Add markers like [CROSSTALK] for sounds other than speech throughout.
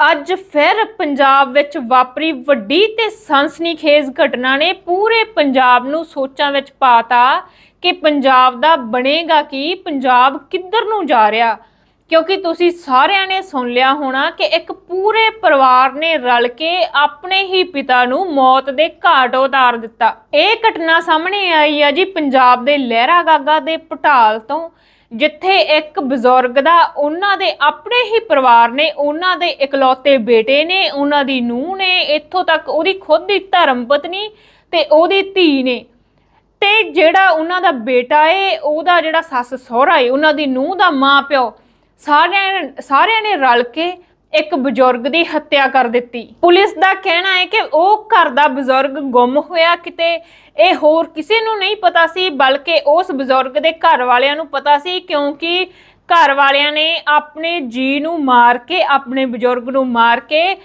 ਅੱਜ ਫਿਰ ਪੰਜਾਬ ਵਿੱਚ ਵਾਪਰੀ ਵੱਡੀ ਤੇ ਸਨਸਨੀਖੇਜ਼ ਘਟਨਾ ਨੇ ਪੂਰੇ ਪੰਜਾਬ ਨੂੰ ਸੋਚਾਂ ਵਿੱਚ ਪਾਤਾ ਕਿ ਪੰਜਾਬ ਦਾ ਬਣੇਗਾ ਕੀ, ਪੰਜਾਬ ਕਿੱਧਰ ਨੂੰ ਜਾ ਰਿਹਾ? ਕਿਉਂਕਿ ਤੁਸੀਂ ਸਾਰਿਆਂ ਨੇ ਸੁਣ ਲਿਆ ਹੋਣਾ ਕਿ ਇੱਕ ਪੂਰੇ ਪਰਿਵਾਰ ਨੇ ਰਲ ਕੇ ਆਪਣੇ ਹੀ ਪਿਤਾ ਨੂੰ ਮੌਤ ਦੇ ਘਾਟ ਉਤਾਰ ਦਿੱਤਾ। ਇਹ ਘਟਨਾ ਸਾਹਮਣੇ ਆਈ ਆ ਜੀ ਪੰਜਾਬ ਦੇ ਲਹਿਰਾ ਗਾਗਾ ਦੇ ਪਟਾਲ ਤੋਂ। ਜਿੱਥੇ ਇੱਕ ਬਜ਼ੁਰਗ ਦਾ, ਉਹਨਾਂ ਦੇ ਆਪਣੇ ਹੀ ਪਰਿਵਾਰ ਨੇ, ਉਹਨਾਂ ਦੇ ਇਕਲੌਤੇ ਬੇਟੇ ਨੇ, ਉਹਨਾਂ ਦੀ ਨੂੰਹ ਨੇ, ਇੱਥੋਂ ਤੱਕ ਉਹਦੀ ਖੁਦ ਦੀ ਧਰਮ ਪਤਨੀ ਤੇ ਉਹਦੀ ਧੀ ਨੇ। ਤੇ ਜਿਹੜਾ ਉਹਨਾਂ ਦਾ ਬੇਟਾ ਏ, ਉਹਦਾ ਜਿਹੜਾ ਸੱਸ ਸਹੁਰਾ ਏ, ਉਹਨਾਂ ਦੀ ਨੂੰਹ ਦਾ ਮਾਂ ਪਿਓ ਸਾਰਿਆਂ ਸਾਰਿਆਂ ਨੇ ਰਲ ਕੇ ਇੱਕ ਬਜ਼ੁਰਗ ਦੀ ਹੱਤਿਆ ਕਰ ਦਿੱਤੀ। ਪੁਲਿਸ ਦਾ ਕਹਿਣਾ ਹੈ ਕਿ ਉਹ ਘਰ ਦਾ ਬਜ਼ੁਰਗ ਗੁੰਮ ਹੋਇਆ, ਕਿਤੇ ਇਹ ਹੋਰ ਕਿਸੇ ਨੂੰ ਨਹੀਂ ਪਤਾ ਸੀ, ਬਲਕਿ ਉਸ ਬਜ਼ੁਰਗ ਦੇ ਘਰ ਵਾਲਿਆਂ ਨੂੰ ਪਤਾ ਸੀ, ਕਿਉਂਕਿ ਘਰ ਵਾਲਿਆਂ ਨੇ ਆਪਣੇ ਜੀ ਨੂੰ ਮਾਰ ਕੇ, ਆਪਣੇ ਬਜ਼ੁਰਗ ਨੂੰ ਮਾਰ ਕੇ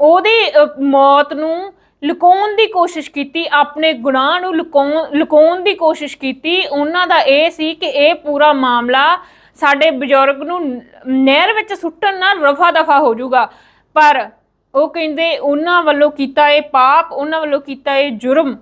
ਉਹਦੀ ਮੌਤ ਨੂੰ ਲੁਕਾਉਣ ਦੀ ਕੋਸ਼ਿਸ਼ ਕੀਤੀ, ਆਪਣੇ ਗੁਨਾਹ ਨੂੰ ਲੁਕਾਉਣ ਲੁਕਾਉਣ ਦੀ ਕੋਸ਼ਿਸ਼ ਕੀਤੀ। ਉਹਨਾਂ ਦਾ ਇਹ ਸੀ ਕਿ ਇਹ ਪੂਰਾ ਮਾਮਲਾ ਸਾਡੇ ਬਜ਼ੁਰਗ ਨੂੰ ਨਹਿਰ ਵਿੱਚ ਸੁੱਟਣ ਨਾਲ ਰਫਾ ਦਫਾ ਹੋ ਜਾਊਗਾ। ਪਰ ਉਹ ਕਹਿੰਦੇ, ਉਹਨਾਂ ਵੱਲੋਂ ਕੀਤਾ ਇਹ ਪਾਪ, ਉਹਨਾਂ ਵੱਲੋਂ ਕੀਤਾ ਇਹ ਜੁਰਮ।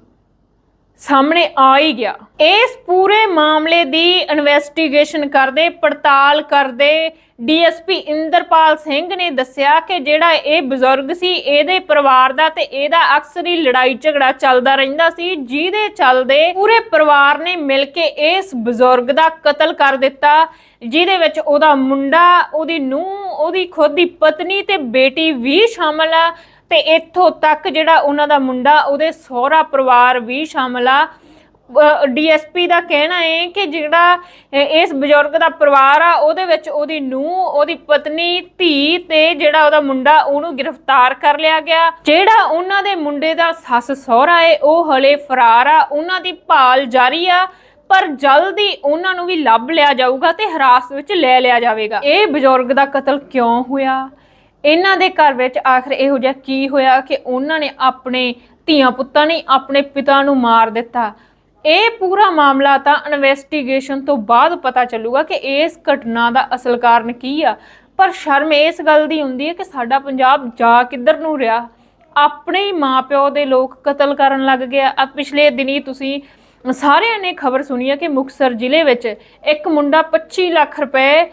ਸਾਹਮਣੇ ਆ ਹੀ ਗਿਆ। ਇਸ ਪੂਰੇ ਮਾਮਲੇ ਦੀ ਇਨਵੈਸਟੀਗੇਸ਼ਨ ਕਰਦੇ, ਪੜਤਾਲ ਕਰਦੇ ਡੀਐਸਪੀ ਇੰਦਰਪਾਲ ਸਿੰਘ ਨੇ ਦੱਸਿਆ ਕਿ ਜਿਹੜਾ ਇਹ ਬਜ਼ੁਰਗ ਸੀ, ਇਹਦੇ ਪਰਿਵਾਰ ਦਾ ਤੇ ਇਹਦਾ ਅਕਸਰ ਹੀ ਲੜਾਈ ਝਗੜਾ ਚੱਲਦਾ ਰਹਿੰਦਾ ਸੀ, ਜਿਹਦੇ ਚੱਲਦੇ ਪੂਰੇ ਪਰਿਵਾਰ ਨੇ ਮਿਲ ਕੇ ਇਸ ਬਜ਼ੁਰਗ ਦਾ ਕਤਲ ਕਰ ਦਿੱਤਾ, ਜਿਹਦੇ ਵਿੱਚ ਉਹਦਾ ਮੁੰਡਾ, ਉਹਦੀ ਨੂੰਹ, ਉਹਦੀ ਖੁਦ ਦੀ ਪਤਨੀ ਤੇ ਬੇਟੀ ਵੀ ਸ਼ਾਮਲ ਆ। ਤੇ ਇੱਥੋਂ ਤੱਕ ਜਿਹੜਾ ਉਹਨਾਂ ਦਾ ਮੁੰਡਾ, ਉਹਦੇ ਸਹੁਰਾ ਪਰਿਵਾਰ ਵੀ ਸ਼ਾਮਲ ਆ। ਡੀਐਸਪੀ ਦਾ ਕਹਿਣਾ ਹੈ ਕਿ ਜਿਹੜਾ ਇਸ ਬਜ਼ੁਰਗ ਦਾ ਪਰਿਵਾਰ ਆ, ਉਹਦੇ ਵਿੱਚ ਉਹਦੀ ਨੂੰਹ, ਉਹਦੀ ਪਤਨੀ, ਧੀ ਤੇ ਜਿਹੜਾ ਉਹਦਾ ਮੁੰਡਾ, ਉਹਨੂੰ ਗ੍ਰਿਫਤਾਰ ਕਰ ਲਿਆ ਗਿਆ। ਜਿਹੜਾ ਉਹਨਾਂ ਦੇ ਮੁੰਡੇ ਦਾ ਸੱਸ ਸਹੁਰਾ ਏ, ਉਹ ਹਲੇ ਫਰਾਰ ਆ, ਉਹਨਾਂ ਦੀ ਭਾਲ ਜਾਰੀ ਆ, ਪਰ ਜਲਦੀ ਉਹਨਾਂ ਨੂੰ ਵੀ ਲੱਭ ਲਿਆ ਜਾਊਗਾ ਤੇ ਹਿਰਾਸਤ ਵਿੱਚ ਲੈ ਲਿਆ ਜਾਵੇਗਾ। ਇਹ ਬਜ਼ੁਰਗ ਦਾ ਕਤਲ ਕਿਉਂ ਹੋਇਆ? ਇਹਨਾਂ ਦੇ ਘਰ ਵਿੱਚ ਆਖਰ ਇਹੋ ਜਿਹਾ ਕੀ ਹੋਇਆ ਕਿ ਉਹਨਾਂ ਨੇ ਆਪਣੇ ਧੀਆਂ ਪੁੱਤਾਂ ਨੇ ਆਪਣੇ ਪਿਤਾ ਨੂੰ ਮਾਰ ਦਿੱਤਾ? ਇਹ ਪੂਰਾ ਮਾਮਲਾ ਤਾਂ ਇਨਵੈਸਟੀਗੇਸ਼ਨ ਤੋਂ ਬਾਅਦ ਪਤਾ ਚੱਲੂਗਾ ਕਿ ਇਸ ਘਟਨਾ ਦਾ ਅਸਲ ਕਾਰਨ ਕੀ ਆ। ਪਰ ਸ਼ਰਮ ਇਸ ਗੱਲ ਦੀ ਹੁੰਦੀ ਹੈ ਕਿ ਸਾਡਾ ਪੰਜਾਬ ਜਾ ਕਿੱਧਰ ਨੂੰ ਰਿਹਾ? ਆਪਣੇ ਹੀ ਮਾਪਿਓ ਦੇ ਲੋਕ ਕਤਲ ਕਰਨ ਲੱਗ ਗਿਆ। ਆ ਪਿਛਲੇ ਦਿਨੀ ਤੁਸੀਂ ਸਾਰਿਆਂ ਨੇ ਖਬਰ ਸੁਣੀ ਹੈ ਕਿ ਮੁਕਸਰ ਜ਼ਿਲ੍ਹੇ ਵਿੱਚ ਇੱਕ ਮੁੰਡਾ 25 ਲੱਖ ਰੁਪਏ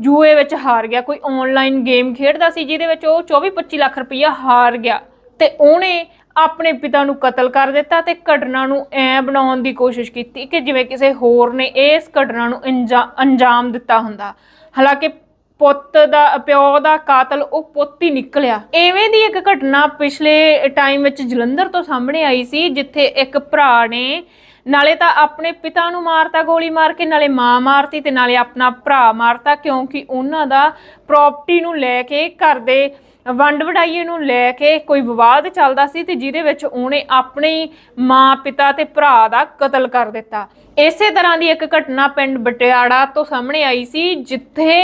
ਜੂਏ ਵਿੱਚ ਹਾਰ ਗਿਆ, ਕੋਈ ਆਨਲਾਈਨ ਗੇਮ ਖੇਡਦਾ ਸੀ ਜਿਹਦੇ ਵਿੱਚ ਉਹ 24-25 ਲੱਖ ਰੁਪਈਆ ਹਾਰ ਗਿਆ ਤੇ ਉਹਨੇ ਆਪਣੇ ਪਿਤਾ ਨੂੰ ਕਤਲ ਕਰ ਦਿੱਤਾ ਤੇ ਘਟਨਾ ਨੂੰ ਐ ਬਣਾਉਣ ਦੀ ਕੋਸ਼ਿਸ਼ ਕੀਤੀ ਕਿ ਜਿਵੇਂ ਕਿਸੇ ਹੋਰ ਨੇ ਇਸ ਘਟਨਾ ਨੂੰ ਅੰਜਾ- ਅੰਜਾਮ ਦਿੱਤਾ ਹੁੰਦਾ। ਹਾਲਾਂਕਿ ਪੁੱਤ ਦਾ, ਪਿਓ ਦਾ ਕਾਤਲ ਉਹ ਪੁੱਤ ਹੀ ਨਿਕਲਿਆ। ਐਵੇਂ ਦੀ ਇੱਕ ਘਟਨਾ ਪਿਛਲੇ ਟਾਈਮ ਵਿੱਚ ਜਲੰਧਰ ਤੋਂ ਸਾਹਮਣੇ ਆਈ ਸੀ, ਜਿੱਥੇ ਇੱਕ ਭਰਾ ਨੇ ਨਾਲੇ ਤਾਂ ਆਪਣੇ ਪਿਤਾ ਨੂੰ ਮਾਰਤਾ, ਗੋਲੀ ਮਾਰ ਕੇ, ਨਾਲੇ ਮਾਂ ਮਾਰਤੀ ਤੇ ਨਾਲੇ ਆਪਣਾ ਭਰਾ ਮਾਰਤਾ, ਕਿਉਂਕਿ ਉਹਨਾਂ ਦਾ ਪ੍ਰਾਪਰਟੀ ਨੂੰ ਲੈ ਕੇ, ਘਰ ਦੇ ਵੰਡ ਵਡਾਈਏ ਨੂੰ ਲੈ ਕੇ ਕੋਈ ਵਿਵਾਦ ਚੱਲਦਾ ਸੀ ਤੇ ਜਿਹਦੇ ਵਿੱਚ ਉਹਨੇ ਆਪਣੇ ਮਾਂ ਪਿਤਾ ਤੇ ਭਰਾ ਦਾ ਕਤਲ ਕਰ ਦਿੱਤਾ। ਇਸੇ ਤਰ੍ਹਾਂ ਦੀ ਇੱਕ ਘਟਨਾ ਪਿੰਡ ਬਟਿਆੜਾ ਤੋਂ ਸਾਹਮਣੇ ਆਈ ਸੀ, ਜਿੱਥੇ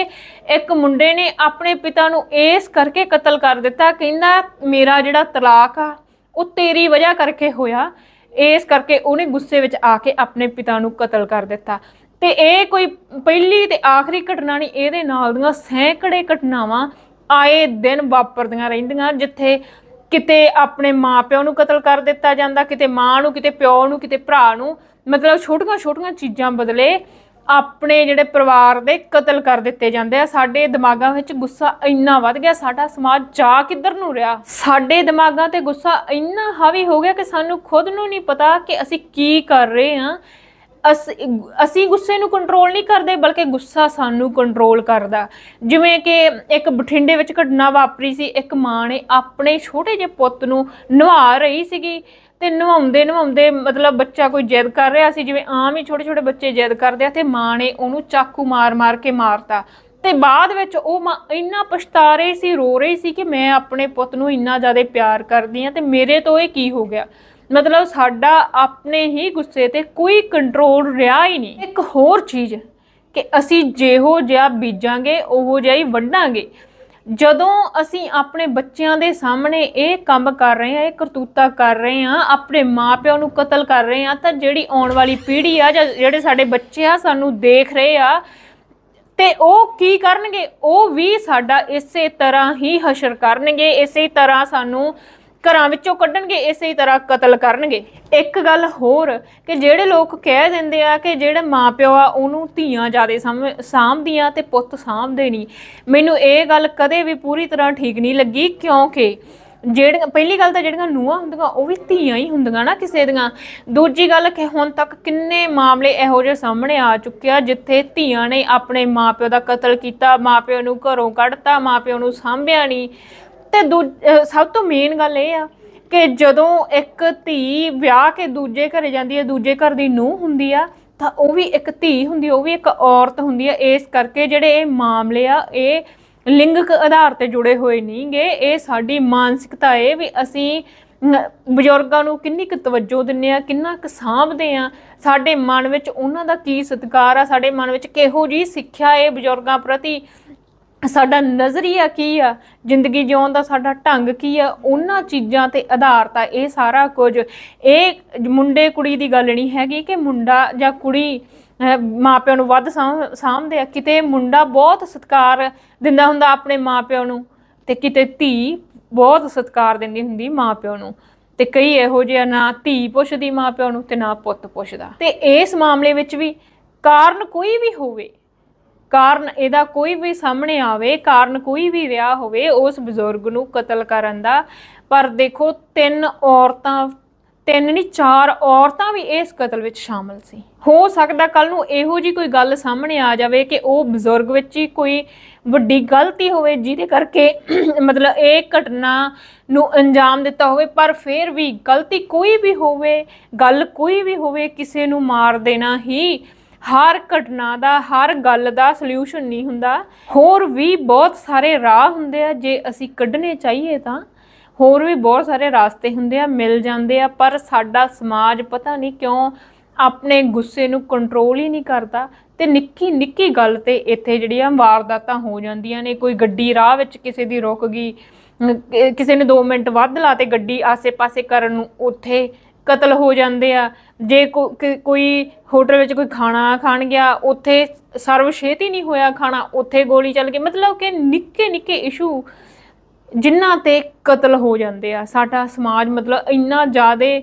ਇੱਕ ਮੁੰਡੇ ਨੇ ਆਪਣੇ ਪਿਤਾ ਨੂੰ ਇਸ ਕਰਕੇ ਕਤਲ ਕਰ ਦਿੱਤਾ, ਕਹਿੰਦਾ, ਮੇਰਾ ਜਿਹੜਾ ਤਲਾਕ ਆ, ਉਹ ਤੇਰੀ ਵਜ੍ਹਾ ਕਰਕੇ ਹੋਇਆ। ਇਸ ਕਰਕੇ ਉਹਨੇ ਗੁੱਸੇ ਵਿੱਚ ਆ ਕੇ ਆਪਣੇ ਪਿਤਾ ਨੂੰ ਕਤਲ ਕਰ ਦਿੱਤਾ। ਤੇ ਇਹ ਕੋਈ ਪਹਿਲੀ ਤੇ ਆਖਰੀ ਘਟਨਾ ਨਹੀਂ, ਇਹਦੇ ਨਾਲ ਦੀਆਂ ਸੈਂਕੜੇ ਘਟਨਾਵਾਂ ਆਏ ਦਿਨ ਵਾਪਰਦੀਆਂ ਰਹਿੰਦੀਆਂ, ਜਿੱਥੇ ਕਿਤੇ ਆਪਣੇ ਮਾਪਿਆਂ ਨੂੰ ਕਤਲ ਕਰ ਦਿੱਤਾ ਜਾਂਦਾ, ਕਿਤੇ ਮਾਂ ਨੂੰ, ਕਿਤੇ ਪਿਓ ਨੂੰ, ਕਿਤੇ ਭਰਾ ਨੂੰ, ਮਤਲਬ ਛੋਟੀਆਂ ਛੋਟੀਆਂ ਚੀਜ਼ਾਂ ਬਦਲੇ ਆਪਣੇ ਜਿਹੜੇ ਪਰਿਵਾਰ ਦੇ ਕਤਲ ਕਰ ਦਿੱਤੇ ਜਾਂਦੇ ਆ। ਸਾਡੇ ਦਿਮਾਗਾਂ ਵਿੱਚ ਗੁੱਸਾ ਇੰਨਾ ਵੱਧ ਗਿਆ, ਸਾਡਾ ਸਮਾਜ ਜਾ ਕਿੱਧਰ ਨੂੰ ਰਿਹਾ? ਸਾਡੇ ਦਿਮਾਗਾਂ ਤੇ ਗੁੱਸਾ ਇੰਨਾ ਹਾਵੀ ਹੋ ਗਿਆ ਕਿ ਸਾਨੂੰ ਖੁਦ ਨੂੰ ਨਹੀਂ ਪਤਾ ਕਿ ਅਸੀਂ ਕੀ ਕਰ ਰਹੇ ਹਾਂ। ਅਸੀਂ ਅਸੀਂ ਗੁੱਸੇ ਨੂੰ ਕੰਟਰੋਲ ਨਹੀਂ ਕਰਦੇ, ਬਲਕਿ ਗੁੱਸਾ ਸਾਨੂੰ ਕੰਟਰੋਲ ਕਰਦਾ। ਜਿਵੇਂ ਕਿ ਇੱਕ ਬਠਿੰਡੇ ਵਿੱਚ ਘਟਨਾ ਵਾਪਰੀ ਸੀ, ਇੱਕ ਮਾਂ ਨੇ ਆਪਣੇ ਛੋਟੇ ਜਿਹੇ ਪੁੱਤ ਨੂੰ ਨਵਾ ਰਹੀ ਸੀਗੀ ਤੇ ਨਵਾਉਂਦੇ ਨਵਾਉਂਦੇ ਮਤਲਬ ਬੱਚਾ ਕੋਈ ਜਿੱਦ ਕਰ ਰਿਹਾ ਸੀ, ਜਿਵੇਂ ਆਮ ਹੀ ਛੋਟੇ ਛੋਟੇ ਬੱਚੇ ਜਿੱਦ ਕਰਦੇ ਆ ਤੇ ਮਾਂ ਨੇ ਉਹਨੂੰ ਚਾਕੂ ਮਾਰ-ਮਾਰ ਕੇ ਮਾਰਤਾ। ਤੇ ਬਾਅਦ ਵਿੱਚ ਉਹ ਮਾਂ ਇੰਨਾ ਪਛਤਾ ਰਹੀ ਸੀ, ਰੋ ਰਹੀ ਸੀ ਕਿ ਮੈਂ ਆਪਣੇ ਪੁੱਤ ਨੂੰ ਇੰਨਾ ਜ਼ਿਆਦਾ ਪਿਆਰ ਕਰਦੀ ਆ ਤੇ ਮੇਰੇ ਤੋਂ ਇਹ ਕੀ ਹੋ ਗਿਆ? ਮਤਲਬ ਸਾਡਾ ਆਪਣੇ ਹੀ ਗੁੱਸੇ ਤੇ ਕੋਈ ਕੰਟਰੋਲ ਰਿਹਾ ਹੀ ਨਹੀਂ। ਇੱਕ ਹੋਰ ਚੀਜ਼ ਕਿ ਅਸੀਂ ਜਿਹੋ ਜਿਹਾ ਬੀਜਾਂਗੇ, ਉਹੋ ਜਿਹਾ ਹੀ ਵੱਢਾਂਗੇ। ਜਦੋਂ ਅਸੀਂ ਆਪਣੇ ਬੱਚਿਆਂ ਦੇ ਸਾਹਮਣੇ ਇਹ ਕੰਮ ਕਰ ਰਹੇ ਹਾਂ, ਇਹ ਕਰਤੂਤਾ ਕਰ ਰਹੇ ਹਾਂ, ਆਪਣੇ ਮਾਪਿਆਂ ਨੂੰ ਕਤਲ ਕਰ ਰਹੇ ਹਾਂ, ਤਾਂ ਜਿਹੜੀ ਆਉਣ ਵਾਲੀ ਪੀੜ੍ਹੀ ਆ ਜਾਂ ਜਿਹੜੇ ਸਾਡੇ ਬੱਚੇ ਆ, ਸਾਨੂੰ ਦੇਖ ਰਹੇ ਆ, ਤੇ ਉਹ ਕੀ ਕਰਨਗੇ? ਉਹ ਵੀ ਸਾਡਾ ਇਸੇ ਤਰ੍ਹਾਂ ਹੀ ਹਸ਼ਰ ਕਰਨਗੇ, ਇਸੇ ਤਰ੍ਹਾਂ ਸਾਨੂੰ ਘਰਾਂ ਵਿੱਚੋਂ ਕੱਢਣਗੇ, ਇਸੇ ਤਰ੍ਹਾਂ ਕਤਲ ਕਰਨਗੇ। ਇੱਕ ਗੱਲ ਹੋਰ ਕਿ ਜਿਹੜੇ ਲੋਕ ਕਹਿ ਦਿੰਦੇ ਆ ਕਿ ਜਿਹੜੇ ਮਾਪਿਓ ਆ, ਉਹਨੂੰ ਧੀਆਂ ਜਿਆਦੇ ਸਾਂਭਦੀਆਂ ਤੇ ਪੁੱਤ ਸਾਂਭਦੇ ਨਹੀਂ। ਮੈਨੂੰ ਇਹ ਗੱਲ ਕਦੇ ਵੀ ਪੂਰੀ ਤਰ੍ਹਾਂ ਠੀਕ ਨਹੀਂ ਲੱਗੀ, ਕਿਉਂਕਿ ਜਿਹੜੀਆਂ, ਪਹਿਲੀ ਗੱਲ ਤਾਂ ਜਿਹੜੀਆਂ ਨੂੰਹਾਂ ਹੁੰਦੀਆਂ, ਉਹ ਵੀ ਧੀਆਂ ਹੀ ਹੁੰਦੀਆਂ ਨਾ ਕਿਸੇ ਦੀਆਂ। ਦੂਜੀ ਗੱਲ ਕਿ ਹੁਣ ਤੱਕ ਕਿੰਨੇ ਮਾਮਲੇ ਇਹੋ ਜਿਹੇ ਸਾਹਮਣੇ ਆ ਚੁੱਕੇ ਆ, ਜਿੱਥੇ ਧੀਆਂ ਨੇ ਆਪਣੇ ਮਾਪਿਓ ਦਾ ਕਤਲ ਕੀਤਾ, ਮਾਪਿਓ ਨੂੰ ਘਰੋਂ ਕੱਢਤਾ, ਮਾਪਿਓ ਨੂੰ ਸਾਂਭਿਆ ਨਹੀਂ। ਤੇ ਦੂ ਅਹ ਸਭ ਤੋਂ ਮੇਨ ਗੱਲ ਇਹ ਆ ਕਿ ਜਦੋਂ ਇੱਕ ਧੀ ਵਿਆਹ ਕੇ ਦੂਜੇ ਘਰੇ ਜਾਂਦੀ ਹੈ ਦੂਜੇ ਘਰ ਦੀ ਨੂੰਹ ਹੁੰਦੀ ਆ ਤਾਂ ਉਹ ਵੀ ਇੱਕ ਧੀ ਹੁੰਦੀ ਆ, ਉਹ ਵੀ ਇੱਕ ਔਰਤ ਹੁੰਦੀ ਆ। ਇਸ ਕਰਕੇ ਜਿਹੜੇ ਇਹ ਮਾਮਲੇ ਆ ਇਹ ਲਿੰਗਕ ਆਧਾਰ ਤੇ ਜੁੜੇ ਹੋਏ ਨਹੀਂਗੇ ਇਹ ਸਾਡੀ ਮਾਨਸਿਕਤਾ ਏ ਵੀ ਅਸੀਂ ਨ- ਬਜ਼ੁਰਗਾਂ ਨੂੰ ਕਿੰਨੀ ਕੁ ਤਵੱਜੋ ਦਿੰਨੇ ਆ ਕਿੰਨਾ ਕੁ ਸਾਂਭਦੇ ਆ। ਸਾਡੇ ਮਨ ਵਿੱਚ ਉਹਨਾਂ ਦਾ ਕੀ ਸਤਿਕਾਰ ਆ? ਸਾਡੇ ਮਨ ਵਿੱਚ ਕਿਹੋ ਜੀ ਸਿੱਖਿਆ ਏ ਬਜ਼ੁਰਗਾਂ ਪ੍ਰਤੀ ਸਾਡਾ ਨਜ਼ਰੀਆ ਕੀ ਆ? ਜ਼ਿੰਦਗੀ ਜਿਉਣ ਦਾ ਸਾਡਾ ਢੰਗ ਕੀ ਆ? ਉਹਨਾਂ ਚੀਜ਼ਾਂ ਤੇ ਆਧਾਰਿਤ ਆ ਇਹ ਸਾਰਾ ਕੁਝ। ਇਹ ਮੁੰਡੇ ਕੁੜੀ ਦੀ ਗੱਲ ਨਹੀਂ ਹੈਗੀ ਕਿ ਮੁੰਡਾ ਜਾਂ ਕੁੜੀ ਅਹ, ਮਾਪਿਆਂ ਨੂੰ ਵੱਧ ਸਾਂਭ- ਸਾਂਭਦੇ ਆ। ਕਿਤੇ ਮੁੰਡਾ ਬਹੁਤ ਸਤਿਕਾਰ ਦਿੰਦਾ ਹੁੰਦਾ ਆਪਣੇ ਮਾਪਿਆਂ ਨੂੰ ਤੇ ਕਿਤੇ ਧੀ ਬਹੁਤ ਸਤਿਕਾਰ ਦਿੰਦੀ ਹੁੰਦੀ ਮਾਪਿਆਂ ਨੂੰ। ਤੇ ਕਈ ਇਹੋ ਜਿਹਾ ਨਾ ਧੀ ਪੁੱਛਦੀ ਮਾਪਿਆਂ ਨੂੰ ਤੇ ਨਾ ਪੁੱਤ ਪੁੱਛਦਾ। ਤੇ ਇਸ ਮਾਮਲੇ ਵਿੱਚ ਵੀ ਕਾਰਨ ਕੋਈ ਵੀ ਹੋਵੇ ਕਾਰਨ ਇਹਦਾ ਕੋਈ ਵੀ ਸਾਹਮਣੇ ਆਵੇ, ਕਾਰਨ ਕੋਈ ਵੀ ਰਿਹਾ ਹੋਵੇ, ਉਸ ਬਜ਼ੁਰਗ ਨੂੰ ਕਤਲ ਕਰਨ ਦਾ। ਪਰ ਦੇਖੋ, ਤਿੰਨ ਔਰਤਾਂ, ਤਿੰਨ ਨਹੀਂ, ਚਾਰ ਔਰਤਾਂ ਵੀ ਇਸ ਕਤਲ ਵਿੱਚ ਸ਼ਾਮਲ ਸੀ। ਹੋ ਸਕਦਾ ਕੱਲ ਨੂੰ ਇਹੋ ਜੀ ਕੋਈ ਗੱਲ ਸਾਹਮਣੇ ਆ ਜਾਵੇ ਕਿ ਉਹ ਬਜ਼ੁਰਗ ਵਿੱਚ ਹੀ ਕੋਈ ਵੱਡੀ ਗਲਤੀ ਹੋਵੇ, ਜਿਹਦੇ ਕਰਕੇ [CLEARS THROAT] ਮਤਲਬ ਇਹ ਘਟਨਾ ਨੂੰ ਅੰਜਾਮ ਦਿੱਤਾ ਹੋਵੇ। ਪਰ ਫਿਰ ਵੀ ਗਲਤੀ ਕੋਈ ਵੀ ਹੋਵੇ, ਗੱਲ ਕੋਈ ਵੀ ਹੋਵੇ, ਕਿਸੇ ਨੂੰ ਮਾਰ ਦੇਣਾ ਹੀ ਹਰ ਘਟਨਾ ਦਾ, ਹਰ ਗੱਲ ਦਾ ਸੋਲੂਸ਼ਨ ਨਹੀਂ ਹੁੰਦਾ। ਹੋਰ ਵੀ ਬਹੁਤ ਸਾਰੇ ਰਾਹ ਹੁੰਦੇ ਆ, ਜੇ ਅਸੀਂ ਕੱਢਣੇ ਚਾਹੀਏ ਤਾਂ। ਹੋਰ ਵੀ ਬਹੁਤ ਸਾਰੇ ਰਾਸਤੇ ਹੁੰਦੇ ਆ, ਮਿਲ ਜਾਂਦੇ ਆ, ਪਰ ਸਾਡਾ ਸਮਾਜ ਪਤਾ ਨਹੀਂ ਕਿਉਂ ਆਪਣੇ ਗੁੱਸੇ ਨੂੰ ਕੰਟਰੋਲ ਹੀ ਨਹੀਂ ਕਰਦਾ। ਤੇ ਨਿੱਕੀ ਨਿੱਕੀ ਗੱਲ ਤੇ ਇੱਥੇ ਜਿਹੜੀਆਂ ਵਾਰਦਾਤਾਂ ਹੋ ਜਾਂਦੀਆਂ ਨੇ, ਕੋਈ ਗੱਡੀ ਰਾਹ ਵਿੱਚ ਕਿਸੇ ਦੀ ਰੁਕ ਗਈ ਕਿਸੇ ਨੇ 2 ਮਿੰਟ ਵੱਧ ਲਾਤੇ ਗੱਡੀ ਆਸੇ-ਪਾਸੇ ਕਰਨ ਨੂੰ, ਉੱਥੇ ਕਤਲ ਹੋ ਜਾਂਦੇ ਆ। ਜੇ ਕੋ- ਕੋਈ ਹੋਟਲ ਵਿੱਚ ਕੋਈ ਖਾਣਾ ਖਾਣ ਗਿਆ, ਉੱਥੇ ਸਰਵ ਛੇਤ ਹੀ ਨਹੀਂ ਹੋਇਆ ਖਾਣਾ, ਉੱਥੇ ਗੋਲੀ ਚੱਲ ਗਈ। ਮਤਲਬ ਕਿ ਨਿੱਕੇ ਨਿੱਕੇ ਇਸ਼ੂ ਜਿਨ੍ਹਾਂ ਤੇ ਕਤਲ ਹੋ ਜਾਂਦੇ ਆ। ਸਾਡਾ ਸਮਾਜ ਮਤਲਬ ਇੰਨਾ ਜ਼ਿਆਦਾ,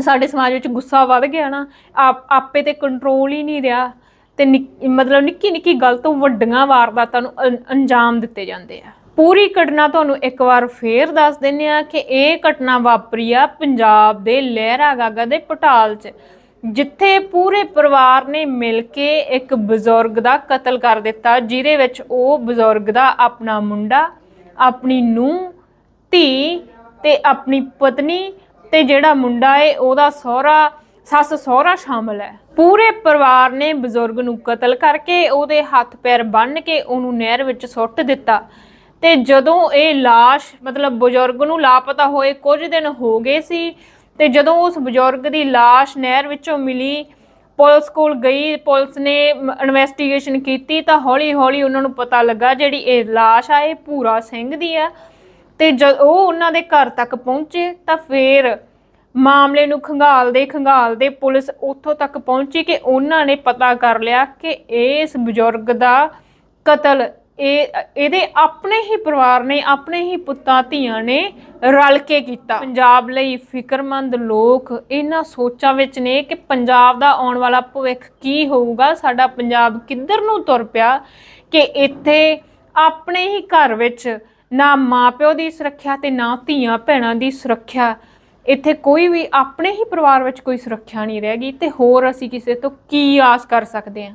ਸਾਡੇ ਸਮਾਜ ਵਿੱਚ ਗੁੱਸਾ ਵੱਧ ਗਿਆ ਨਾ, ਆਪੇ ਤੇ ਕੰਟਰੋਲ ਹੀ ਨਹੀਂ ਰਿਹਾ ਤੇ ਨਿੱਕ- ਮਤਲਬ ਨਿੱਕੀ ਨਿੱਕੀ ਗੱਲ ਤੋਂ ਵੱਡੀਆਂ ਵਾਰਦਾਤਾਂ ਨੂੰ ਅੰਜਾਮ ਦਿੱਤੇ ਜਾਂਦੇ ਆ। ਪੂਰੀ ਘਟਨਾ ਤੁਹਾਨੂੰ ਇੱਕ ਵਾਰ ਫੇਰ ਦੱਸ ਦਿੰਨੇ ਆ ਕਿ ਇਹ ਘਟਨਾ ਵਾਪਰੀ ਆ ਪੰਜਾਬ ਦੇ ਲਹਿਰਾ ਗਾਗਾ ਦੇ ਪਟਾਲ 'ਚ, ਜਿੱਥੇ ਪੂਰੇ ਪਰਿਵਾਰ ਨੇ ਮਿਲ ਕੇ ਇੱਕ ਬਜ਼ੁਰਗ ਦਾ ਕਤਲ ਕਰ ਦਿੱਤਾ, ਜਿਹਦੇ ਵਿੱਚ ਉਹ ਬਜ਼ੁਰਗ ਦਾ ਆਪਣਾ ਮੁੰਡਾ, ਆਪਣੀ ਨੂੰਹ, ਧੀ ਤੇ ਆਪਣੀ ਪਤਨੀ ਤੇ ਜਿਹੜਾ ਮੁੰਡਾ ਏ, ਉਹਦਾ ਸਹੁਰਾ, ਸੱਸ ਸਹੁਰਾ ਸ਼ਾਮਲ ਹੈ। ਪੂਰੇ ਪਰਿਵਾਰ ਨੇ ਬਜ਼ੁਰਗ ਨੂੰ ਕਤਲ ਕਰਕੇ ਉਹਦੇ ਹੱਥ ਪੈਰ ਬੰਨ੍ਹ ਕੇ ਉਹਨੂੰ ਨਹਿਰ ਵਿੱਚ ਸੁੱਟ ਦਿੱਤਾ। ਤੇ ਜਦੋਂ ਇਹ লাশ ਮਤਲਬ ਬਜ਼ੁਰਗ ਨੂੰ ਲਾਪਤਾ ਹੋਏ ਕੁਝ ਦਿਨ ਹੋ ਗਏ ਸੀ ਤੇ ਜਦੋਂ ਉਸ ਬਜ਼ੁਰਗ ਦੀ লাশ ਨਹਿਰ ਵਿੱਚੋਂ ਮਿਲੀ ਪੁਲਿਸ ਕੋਲ ਗਈ ਪੁਲਿਸ ਨੇ ਇਨਵੈਸਟੀਗੇਸ਼ਨ ਕੀਤੀ ਤਾਂ ਹੌਲੀ ਹੌਲੀ ਉਹਨਾਂ ਨੂੰ ਪਤਾ ਲੱਗਾ ਜਿਹੜੀ ਇਹ লাশ ਆ ਇਹ ਪੂਰਾ ਸਿੰਘ ਦੀ ਆ ਤੇ ਜਦ ਉਹ ਉਹਨਾਂ ਦੇ ਘਰ ਤੱਕ ਪਹੁੰਚੇ ਤਾਂ ਫੇਰ ਮਾਮਲੇ ਨੂੰ ਖੰਗਾਲਦੇ ਖੰਗਾਲਦੇ ਪੁਲਿਸ ਉੱਥੋਂ ਤੱਕ ਪਹੁੰਚੀ ਕਿ ਉਹਨਾਂ ਨੇ ਪਤਾ ਕਰ ਲਿਆ ਕਿ ਇਸ ਬਜ਼ੁਰਗ ਦਾ ਕਤਲ ਇਹ, ਇਹਦੇ ਆਪਣੇ ਹੀ ਪਰਿਵਾਰ ਨੇ, ਆਪਣੇ ਹੀ ਪੁੱਤਾਂ, ਧੀਆਂ ਨੇ ਰਲ ਕੇ ਕੀਤਾ। ਪੰਜਾਬ ਲਈ ਫਿਕਰਮੰਦ ਲੋਕ ਇਹਨਾਂ ਸੋਚਾਂ ਵਿੱਚ ਨੇ ਕਿ ਪੰਜਾਬ ਦਾ ਆਉਣ ਵਾਲਾ ਭਵਿੱਖ ਕੀ ਹੋਊਗਾ। ਸਾਡਾ ਪੰਜਾਬ ਕਿੱਧਰ ਨੂੰ ਤੁਰ ਪਿਆ ਕਿ ਇੱਥੇ ਆਪਣੇ ਹੀ ਘਰ ਵਿੱਚ ਨਾ ਮਾਪਿਓ ਦੀ ਸੁਰੱਖਿਆ ਤੇ ਨਾ ਧੀਆਂ ਭੈਣਾਂ ਦੀ ਸੁਰੱਖਿਆ। ਇੱਥੇ ਕੋਈ ਵੀ ਆਪਣੇ ਹੀ ਪਰਿਵਾਰ ਵਿੱਚ ਕੋਈ ਸੁਰੱਖਿਆ ਨਹੀਂ ਰਹਿ ਗਈ ਤੇ ਹੋਰ ਅਸੀਂ ਕਿਸੇ ਤੋਂ ਕੀ ਆਸ ਕਰ ਸਕਦੇ ਹਾਂ?